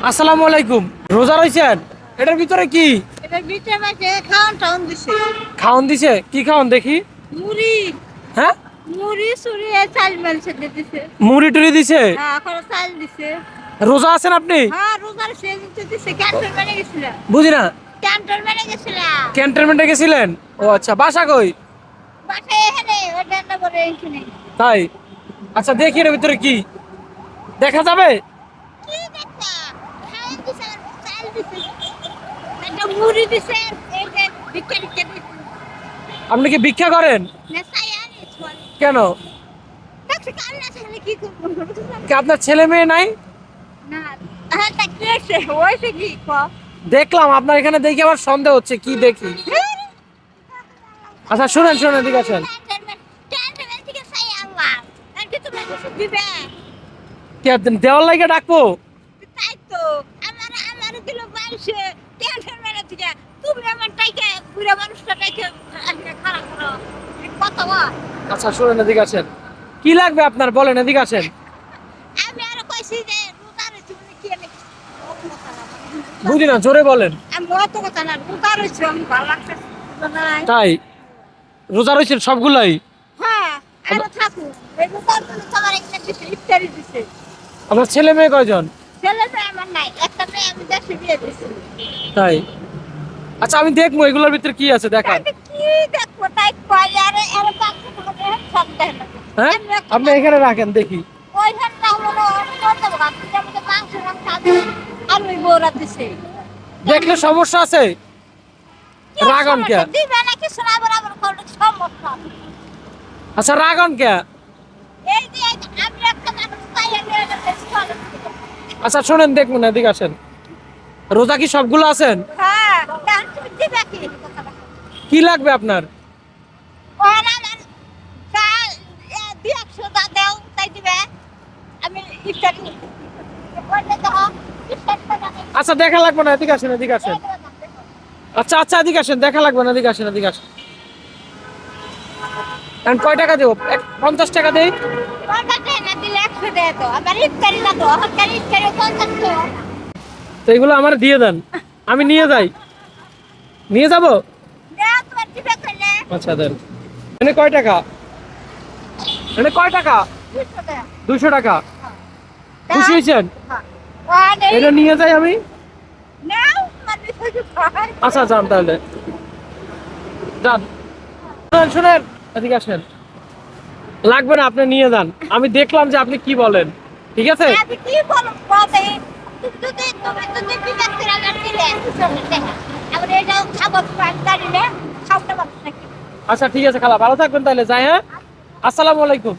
আসসালামু আলাইকুম। রোজা রয়েছেন এটার ভিতরে কি? টাউন দিছে। খাওন দিছে? কি খাওন দেখি। মুড়ি। হ্যাঁ? মুড়ি সুড়ি চাল মালছে দিছে। মুড়ি টুড়ি দিছে? হ্যাঁ এখন চাল দিছে। রোজা আছেন আপনি? হ্যাঁ দিছে মানে বুঝি না। মানে ক্যান্টনমেন্টে গেছিলেন। ও আচ্ছা বাসা কই? বাসায় এখানে ওটা না করে এখানে। তাই? আচ্ছা দেখি এর ভিতরে কি। দেখা যাবে কি দেখা খাওয়ান দিছে আর চাল দিছে একটা মুড়ি দিছে এই যে বিটে বিটে দিছে আপনি কি ভিক্ষা করেন? কেন? কি আপনার ছেলে মেয়ে নাই? দেখলাম আপনার এখানে দেখি আমার সন্দেহ হচ্ছে কি দেখি? আচ্ছা শুনেন শুনেন ঠিক আছে দেওয়ার লাগে ডাকবো? আচ্ছা শুনেন এদিকে আছেন কি লাগবে আপনার? বলেন এদিকে আছেন বুঝি না জোরে বলেন। তাই? রোজা রয়েছেন সবগুলাই? হ্যাঁ আরও থাকুক এই রোজার জন্য তোমার একটা ইফতারি দিছে। আপনার ছেলে মেয়ে কয়জন? ছেলে মেয়ে আমার নাই একটা মেয়ে আমি দেশে বিয়ে দিছি। তাই? আচ্ছা আমি দেখব এগুলোর ভিতরে কি আছে দেখান না। হ্যাঁ? আপনি এখানে রাখেন দেখি। দেখলে সমস্যা আছে? রাগন কে? আচ্ছা রাগন কে। আচ্ছা শোনেন দেখুন এদিকে আসেন। রোজা কি সবগুলো আছেন? হ্যাঁ কি লাগবে আপনার। আচ্ছা দেখা লাগবে না এদিকে আসেন এদিকে আসেন। আচ্ছা আচ্ছা এদিকে আসেন দেখা লাগবে না এদিকে আসেন এদিকে আসেন। এখন কয় টাকা দেবো? পঞ্চাশ টাকা দেই? তো এগুলো আমার দিয়ে দেন। আমি নিয়ে যাই। নিয়ে যাব? আচ্ছা দেন। এনে কয় টাকা? এনে কয় টাকা? দুশো টাকা। খুশি হয়েছেন? হ্যাঁ। নেই। এটা নিয়ে যাই আমি? আচ্ছা যান তাহলে। যান। শুনেন। এদিকে আসেন। লাগবে না আপনি নিয়ে যান। আমি দেখলাম যে আপনি কি বলেন। ঠিক আছে? কি বলব তুমি যদি তুমি যদি বিকাশ করে দিলে আচ্ছা ঠিক আছে খালা ভালো থাকবেন তাহলে যাই হ্যাঁ? আসসালামু আলাইকুম।